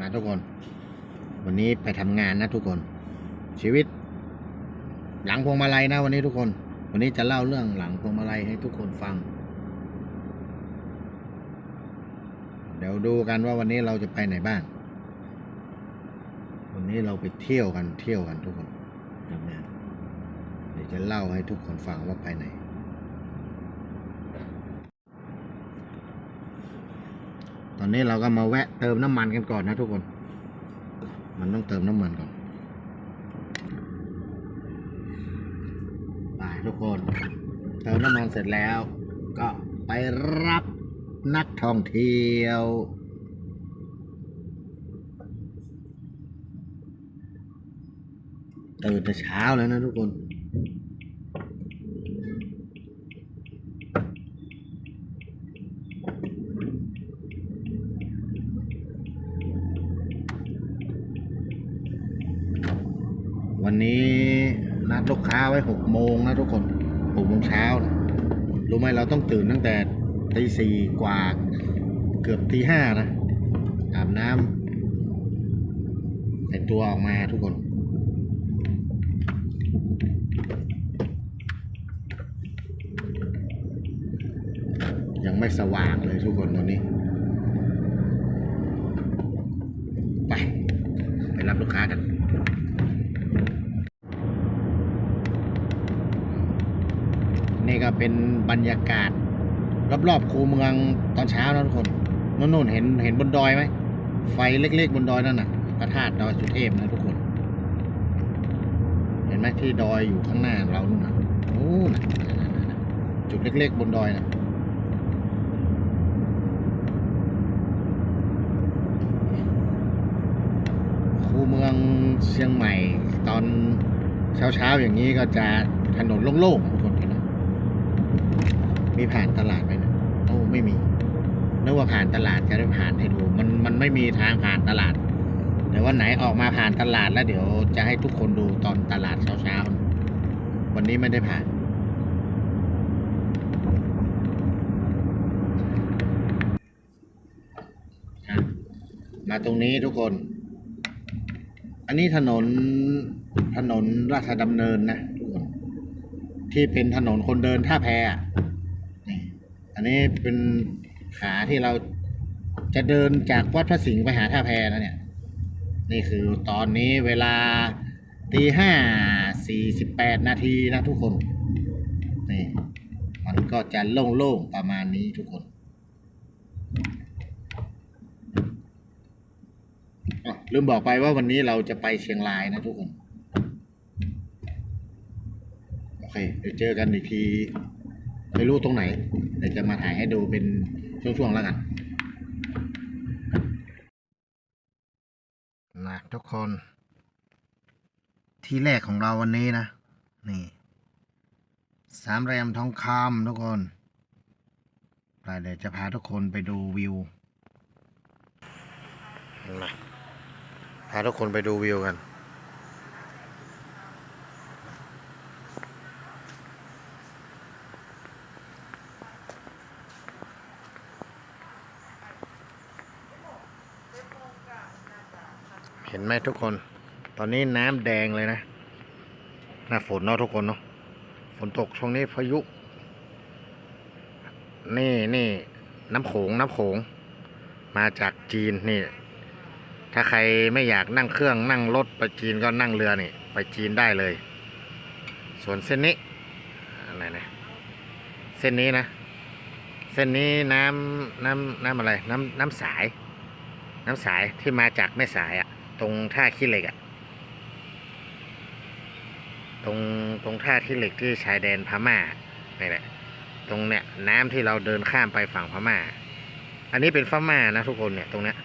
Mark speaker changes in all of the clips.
Speaker 1: นะทุกคน วันนี้ไปทำงานนะทุกคน ชีวิต หลังพวงมาลัยนะวันนี้ทุกคน วันนี้จะเล่าเรื่องหลังพวงมาลัยให้ทุกคนฟัง เดี๋ยวดูกันว่าวันนี้เราจะไปไหนบ้าง วันนี้เราไปเที่ยวกันเที่ยวกันทุกคนทำงานเดี๋ยวจะเล่าให้ทุกคนฟังว่าไปไหน ต อนนี้เราก็มาแวะเติมน้ำมันกันก่อนนะทุกคน มันต้องเติมน้ำมันก่อนไปทุกคน เติมน้ำมันเสร็จแล้ว ก็ไปรับนักท่องเที่ยวตื่นแต่เช้าแล้วนะทุกคน วันนี้นัดลูกค้าไว้หกโมงนะทุกคนหกโมงเช้านะรู้ไหมเราต้องตื่นตั้งแต่ตีสี่กว่าเกือบตีห้านะอาบน้ำแต่งตัวออกมาทุกคน ยังไม่สว่างเลยทุกคนตอนนี้ ไป ไปรับลูกค้ากัน นี่ก็เป็นบรรยากาศ รอบๆคูเมืองตอนเช้านะทุกคนนู่นๆเห็นเห็นบนดอยไหมไฟเล็กๆบนดอยนั่นน่ะพระธาตุดอยสุเทพนะทุกคน เห็นไหมที่ดอยอยู่ข้างหน้าเรานู่นน่ะโอ้นะจุดเล็กๆบนดอยน่ะคูเมืองเชียงใหม่ตอนเช้าๆอย่างนี้ก็จะถนนโล่งๆทุกคนเมีผ่านตลาดไหมนะโอ้ไม่มีนึกว่าผ่านตลาดจะได้ผ่านให้ดู มันมันไม่มีทางผ่านตลาดเดี๋ยววันไหนออกมาผ่านตลาดแล้วเดี๋ยวจะให้ทุกคนดูตอนตลาดเช้าๆ วันนี้ไม่ได้ผ่าน มาตรงนี้ทุกคน อันนี้ถนนถนนราชดำเนินนะทุกคน ที่เป็นถนนคนเดินท่าแพ อันนี้เป็นขาที่เราจะเดินจากวัดพระสิงห์ไปหาท่าแพนะเนี่ย นี่คือตอนนี้เวลาตีห้าสี่สิบแปดนาทีนะทุกคน นี่ มันก็จะโล่งๆประมาณนี้ทุกคนลืมบอกไปว่าวันนี้เราจะไปเชียงรายนะทุกคน โอเค เดี๋ยวเจอกันอีกที ไม่รู้ตรงไหนเดี๋ยวจะมาถ่ายให้ดูเป็นช่วงๆแล้วกันนะทุกคนที่แรกของเราวันนี้นะ นี่สามแรมทองคำทุกคนไปเดี๋ยวจะพาทุกคนไปดูวิวนะพาทุกคนไปดูวิวกัน ห็นไหมทุกคน ตอนนี้น้ำแดงเลยนะหน้าฝนเนาะทุกคนเนาะฝนตกช่วงนี้พายุ นี่นี่น้ำโขงน้ำโขง มาจากจีนนี่ ถ้าใครไม่อยากนั่งเครื่องนั่งรถไปจีนก็นั่งเรือนี่ ไปจีนได้เลย ส่วนเส้นนี้อะไรนะเส้นนี้นะ เส้นนี้น้ำน้ำน้ำอะไร น้ำน้ำสาย น้ำสายที่มาจากแม่สายอะ ตรงท่าขี้เหล็กอะตรงตรงท่าขี้เหล็กที่ชายแดนพม่านี่แหละ ตรงเนี้ยน้ำที่เราเดินข้ามไปฝั่งพม่า อันนี้เป็นพม่านะทุกคนเนี่ยตรงเนี้ย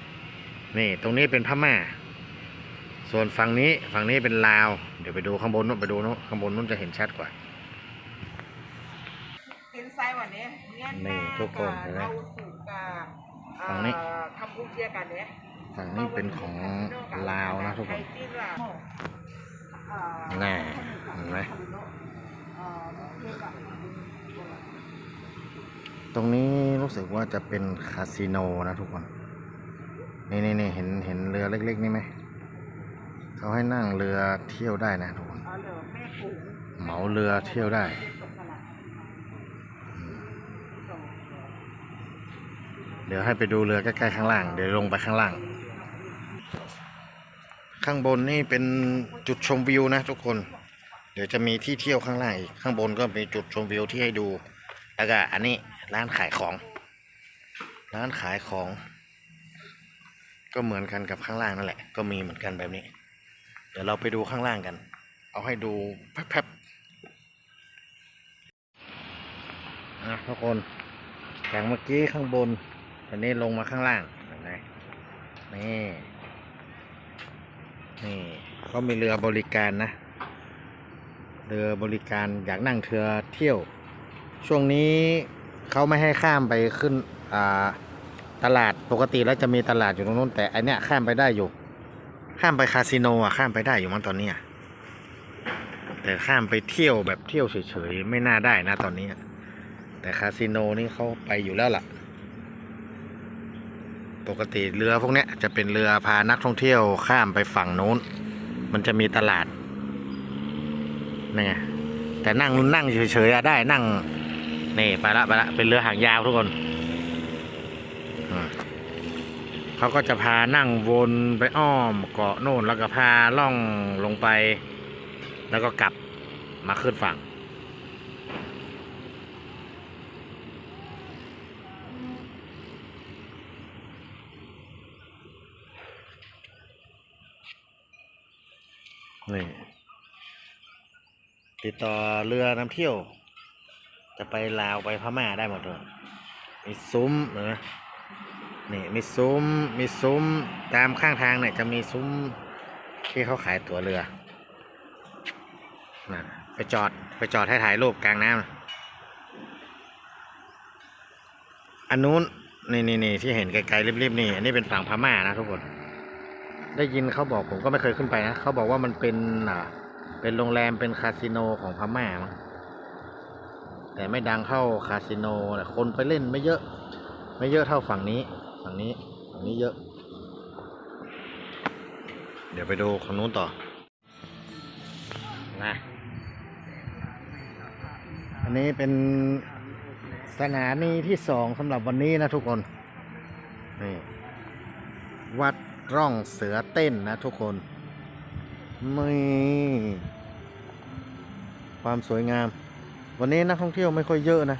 Speaker 1: นี่ตรงนี้เป็นพม่า ส่วนฝั่งนี้ฝั่งนี้เป็นลาว เดี๋ยวไปดูข้างบนนู้นไปดูนู้นข้างบนนู้นจะเห็นชัดกว่า
Speaker 2: เป็นไซส์วันนี้เมียน
Speaker 1: นี่
Speaker 2: มา
Speaker 1: ทุกคนเห็นไหม
Speaker 2: เราสูกกับ
Speaker 1: ฝั่งนี้ ฝั่งนี้เป็นของลาวนะทุกคน
Speaker 2: นี่เอ่อ
Speaker 1: น่เห็นไหมตรงนี้รู้สึกว่าจะเป็นคาสิโนนะทุกคน นี่นี่นี่เห็นเห็นเรือเล็กๆนี่ไหม เขาให้นั่งเรือเที่ยวได้นะทุกคน
Speaker 2: เหมา
Speaker 1: เรือเที่ยวได้ เดี๋ยวให้ไปดูเรือใกล้ๆข้างล่าง เดี๋ยวลงไปข้างล่าง ข้างบนนี่เป็นจุดชมวิวนะทุกคน เดี๋ยวจะมีที่เที่ยวข้างล่างอีกข้างบนก็มีจุดชมวิวที่ให้ดู แล้วก็อันนี้ร้านขายของ ร้านขายของ ก็เหมือนกันกับข้างล่างนั่นแหละ ก็มีเหมือนกันแบบนี้ เดี๋ยวเราไปดูข้างล่างกัน เอาให้ดูแป๊บๆอะทุกคนจากเมื่อกี้ข้างบนตอนนี้ลงมาข้างล่างเห็นไหม นี่เขามีเรือบริการนะ เรือบริการอยากนั่งเรือเที่ยว ช่วงนี้เขาไม่ให้ข้ามไปขึ้นตลาดปกติแล้วจะมีตลาดอยู่ตรงนู้นแต่อันเนี้ยข้ามไปได้อยู่ ข้ามไปคาสิโนอะข้ามไปได้อยู่มั้งตอนนี้แต่ข้ามไปเที่ยวแบบเที่ยวเฉยๆไม่น่าได้นะตอนนี้ แต่คาสิโนนี่เขาไปอยู่แล้วล่ะ ปกติเรือพวกนี้จะเป็นเรือพานักท่องเที่ยวข้ามไปฝั่งโน้น มันจะมีตลาดนี่ไงแต่นั่งนั่งเฉยๆได้นั่งนี่ไปละไปละเป็นเรือหางยาวทุกคนเขาก็จะพานั่งวนไปอ้อมเกาะโน่นแล้วก็พาล่องลงไป แล้วก็กลับมาขึ้นฝั่ง นี่ติดต่อเรือนำเที่ยว จะไปลาวไปพม่าได้หมดเลยมีซุ้มเห็นะนี่มีซุ้มมีซุ้มตามข้างทางเนี่ยจะมีซุ้มที่เขาขายตั๋วเรือนะไปจอดไปจอดให้ถ่ายรูปกลางน้ำอันนู้นนี่นี่นี่ที่เห็นไกลๆริบๆนี่ อันนี้เป็นฝั่งพม่านะทุกคน ได้ยินเขาบอกผมก็ไม่เคยขึ้นไปนะเขาบอกว่ามันเป็นอ่าเป็นโรงแรมเป็นคาสิโนของพม่ามั้งแต่ไม่ดังเท่าคาสิโนคนไปเล่นไม่เยอะ ไม่เยอะเท่าฝั่งนี้ ฝั่งนี้ฝั่งนี้เยอะ เดี๋ยวไปดูของนู้นต่อนะอันนี้เป็นสถานีที่สองสำหรับวันนี้นะทุกคนนี่วัด ร่องเสือเต้นนะทุกคนม่ความสวยงาม วันนี้นักท่องเที่ยวไม่ค่อยเยอะนะ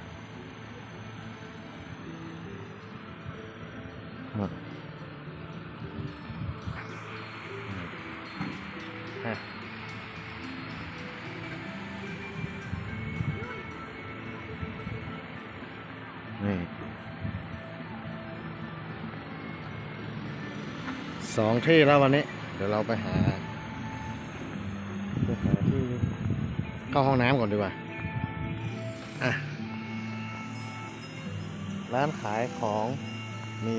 Speaker 1: นี่ สองที่แล้ววันนี้ เดี๋ยวเราไปหาไปหาที่เข้าห้องน้ำก่อนดีกว่าอะร้านขายของมี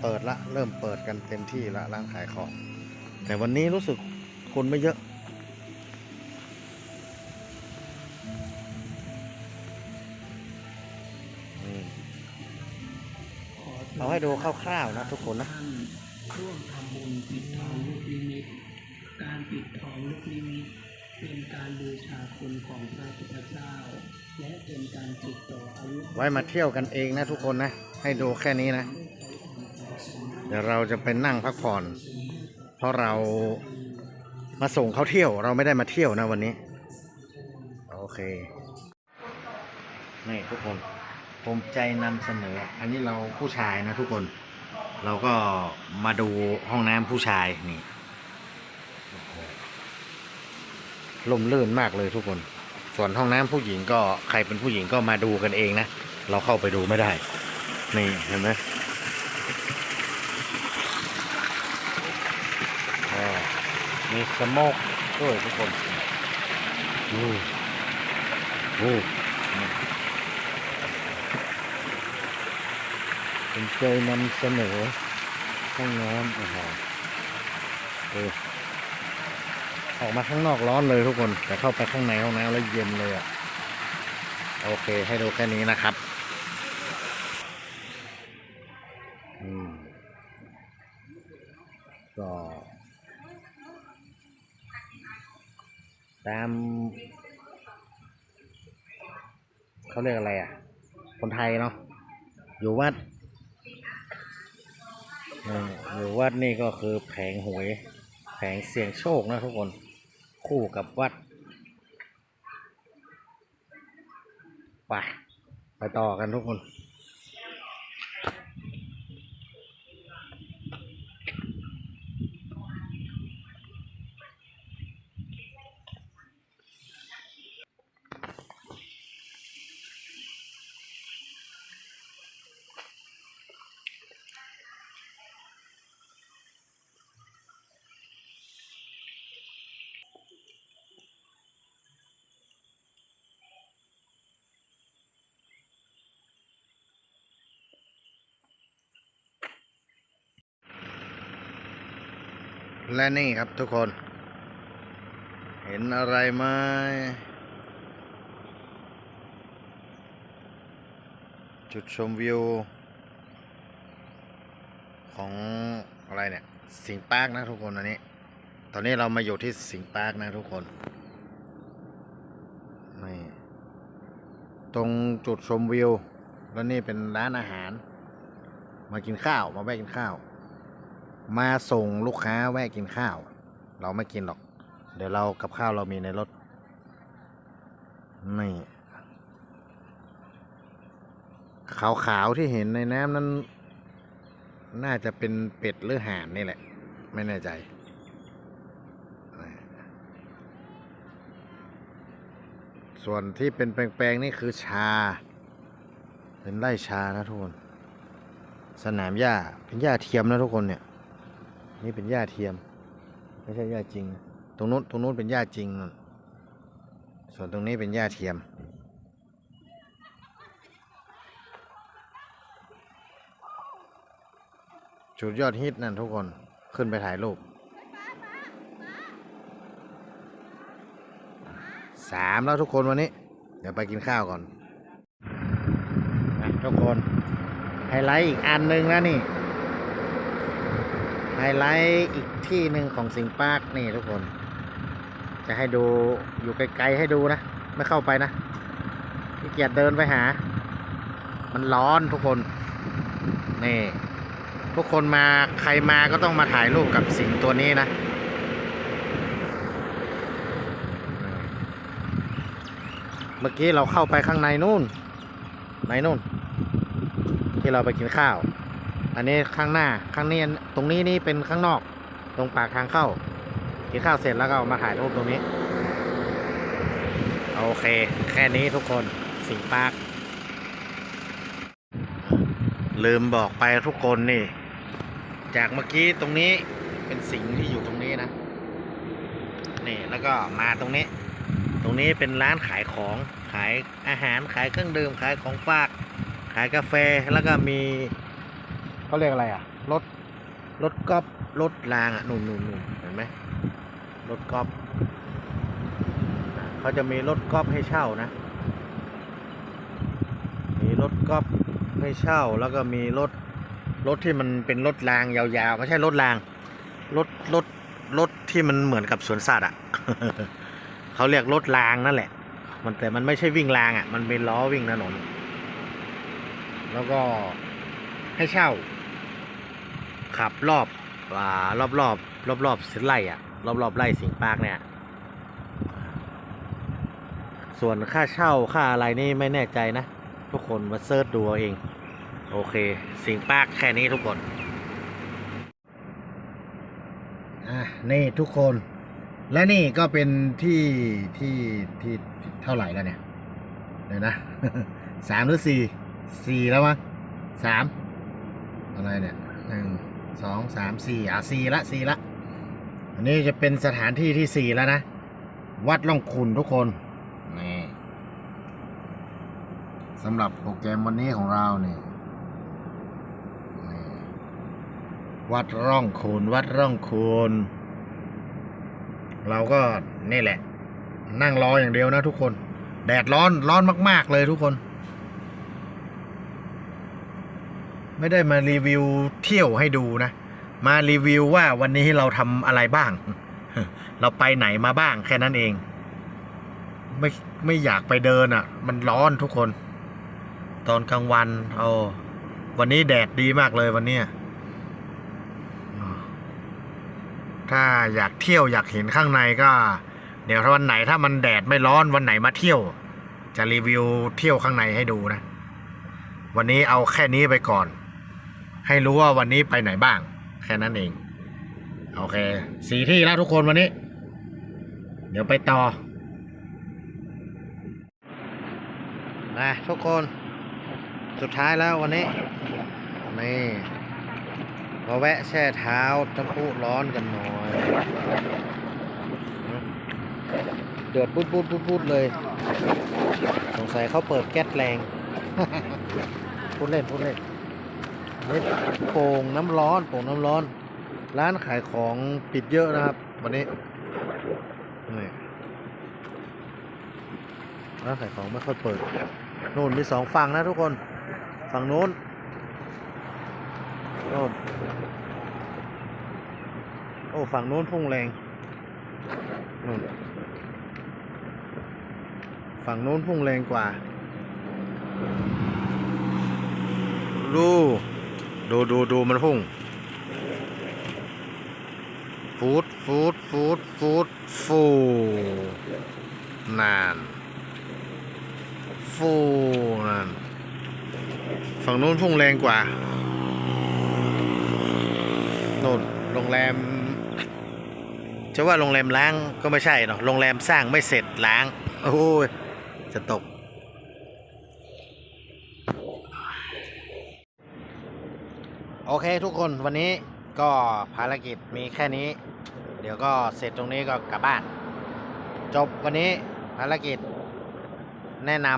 Speaker 1: เปิดละเริ่มเปิดกันเต็มที่ละร้านขายของ แต่วันนี้รู้สึกคนไม่เยอะเอาให้ดูคร่าวๆนะทุกคนนะ
Speaker 3: ร่วมทำบุญปิดทองลูกนิมิต การปิดทองลูกนิมิต เป็นการบูชาคุณของพระพุทธเจ้า และเป็นการติดต่ออายุ
Speaker 1: ไว้มาเที่ยวกันเองนะทุกคนนะ ให้ดูแค่นี้นะ เดี๋ยวเราจะไปนั่งพักผ่อน เพราะเรามาส่งเขาเที่ยวเราไม่ได้มาเที่ยวนะวันนี้ โอเค นี่ทุกคนภูมิใจนำเสนอ อันนี้เราผู้ชายนะทุกคน เราก็มาดูห้องน้ำผู้ชายนี่ลมลื่นมากเลยทุกคน ส่วนห้องน้ำผู้หญิงก็ใครเป็นผู้หญิงก็มาดูกันเองนะ เราเข้าไปดูไม่ได้ นี่เห็นไหมมีสโมกด้วยทุกคนดูดู ผมเคยนำเสนอห้องน้ำโอ้โหเออออกมาข้างนอกร้อนเลยทุกคน แต่เข้าไปข้างในห้องน้ำแล้วเย็นเลยอะ โอเค ให้ดูแค่นี้นะครับอืมก็ตามเขาเรียกอะไรอะ คนไทยเนาะอยู่วัด หรือยู่วัดนี่ก็คือแผงหวย แผงเสี่ยงโชคนะทุกคนคู่กับวัดไปไปต่อกันทุกคน และนี่ครับทุกคน เห็นอะไรไหมจุดชมวิว ของอะไรเนี่ย สิงปาร์กนะทุกคนอันนี้ ตอนนี้เรามาอยู่ที่สิงปาร์กนะทุกคน นี่ ตรงจุดชมวิว แล้วนี่เป็นร้านอาหาร มากินข้าว มาแวะกินข้าว มาส่งลูกค้าแวะกินข้าว เราไม่กินหรอก เดี๋ยวเรากับข้าวเรามีในรถ นี่ ขาวๆที่เห็นในน้ำนั้น น่าจะเป็นเป็ดหรือห่านนี่แหละ ไม่แน่ใจส่วนที่เป็นแปลงๆนี่คือชา เป็นไร่ชานะทุกคน สนามหญ้าเป็นหญ้าเทียมนะทุกคนเนี่ย นี่เป็นหญ้าเทียม ไม่ใช่หญ้าจริง ตรงนู้นตรงนู้นเป็นหญ้าจริง ส่วนตรงนี้เป็นหญ้าเทียม จุดยอดฮิตนั่นทุกคนขึ้นไปถ่ายรูปสามแล้วทุกคนวันนี้ เดี๋ยวไปกินข้าวก่อน ทุกคน ไฮไลท์อีกอันหนึ่งนะนี่ ไฮไลท์อีกที่หนึ่งของสิงปาร์คนี่ทุกคน จะให้ดูอยู่ไกลๆให้ดูนะ ไม่เข้าไปนะขี้เกียจเดินไปหา มันร้อนทุกคน นี่ ทุกคนมาใครมาก็ต้องมาถ่ายรูปกับสิงตัวนี้นะเมื่อกี้เราเข้าไปข้างในนู่น ในนู่น ที่เราไปกินข้าว อันนี้ข้างหน้าข้างนี้ตรงนี้นี่เป็นข้างนอก ตรงปากทางเข้ากินข้าวเสร็จแล้วก็เอามาถ่ายรูปตรงนี้ โอเค แค่นี้ทุกคนสิงปาร์คลืมบอกไปทุกคนนี่ จากเมื่อกี้ตรงนี้เป็นสิงที่อยู่ตรงนี้นะ นี่แล้วก็มาตรงนี้ ตรงนี้เป็นร้านขายของขายอาหารขายเครื่องดื่มขายของฝาก ขายกาแฟแล้วก็มี เขาเรียกอะไรอะ รถ รถกอล์ฟรถรางอะหนุ่นนุ่นนุ่นเห็นไหมรถกอล์ฟเขาจะมีรถกอล์ฟให้เช่านะ มีรถกอล์ฟให้เช่าแล้วก็มีรถรถที่มันเป็นรถรางยาวๆไม่ใช่รถรางรถรถรถที่มันเหมือนกับสวนสัตว์อะเขาเรียกรถรางนั่นแหละ มันแต่มันไม่ใช่วิ่งรางอะ มันเป็นล้อวิ่งถนน แล้วก็ให้เช่า ขับรอบอ่ารอบรอบรอบรอบๆไร่อะ รอบรอบๆไร่สิงปาร์คเนี่ย ส่วนค่าเช่าค่าอะไรนี่ไม่แน่ใจนะ ทุกคนมาเซิร์ชดูเอาเอง โอเค สิงปาร์คแค่นี้ทุกคนอะนี่ทุกคนและนี่ก็เป็นที่ที่ที่เท่าไหร่แล้วเนี่ยเดี๋ยวนะสามหรือสี่สี่แล้วมั้งสามอะไรเนี่ยหนึ่ง สองสามสี่อะสี่ละสี่ละ อันนี้จะเป็นสถานที่ที่สี่แล้วนะ วัดล่องขุนทุกคน นี่สำหรับโปรแกรมวันนี้ของเราเนี่ยนี่วัดร่องคูนวัดร่องคูนเราก็นี่แหละ นั่งรออย่างเดียวนะทุกคน แดดร้อนร้อนมาก ๆ เลยทุกคน ไม่ได้มารีวิวเที่ยวให้ดูนะ มารีวิวว่าวันนี้เราทำอะไรบ้าง เราไปไหนมาบ้างแค่นั้นเอง ไม่ไม่อยากไปเดินอะ มันร้อนทุกคน ตอนกลางวันโอ้วันนี้แดดดีมากเลยวันนี้ถ้าอยากเที่ยวอยากเห็นข้างในก็ เดี๋ยวถ้าวันไหนถ้ามันแดดไม่ร้อนวันไหนมาเที่ยว จะรีวิวเที่ยวข้างในให้ดูนะ วันนี้เอาแค่นี้ไปก่อน ให้รู้ว่าวันนี้ไปไหนบ้าง แค่นั้นเอง โอเคสีที่แล้วทุกคนวันนี้ เดี๋ยวไปต่อนะทุกคนสุดท้ายแล้ววันนี้นี่มาแวะแช่เท้าน้ำพุร้อนกันหน่อย เดือดปุดปุดปุดปุดเลย สงสัยเขาเปิดแก๊สแรง พูดเล่นพูดเล่น นี่โป่งน้ำร้อนโป่งน้ำร้อน ร้านขายของปิดเยอะนะครับ วันนี้นี่ร้านขายของไม่ค่อยเปิดโน่นมีสองฝั่งนะทุกคน ฝั่งนู้นโน่นโอ้ฝั่งโน้นพุ่งแรงนู่นฝั่งโน้นพุ่งแรงกว่า ดู ดูดูดูมันพุ่งฟูดฟูดฟูดฟูดฟูนานฟูนานฝั่งนู้นพุ่งแรงกว่าโน่นโรงแรม จะว่าโรงแรมล้างก็ไม่ใช่เนาะโรงแรมสร้างไม่เสร็จล้าง โอ้ยจะตก โอเคทุกคนวันนี้ก็ภารกิจมีแค่นี้ เดี๋ยวก็เสร็จตรงนี้ก็กลับบ้าน จบวันนี้ภารกิจ แนะน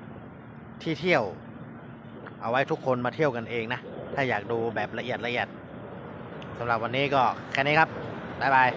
Speaker 1: ำที่เที่ยว เอาไว้ทุกคนมาเที่ยวกันเองนะ ถ้าอยากดูแบบละเอียดละเอียดสำหรับวันนี้ก็แค่นี้ครับ บ๊ายบาย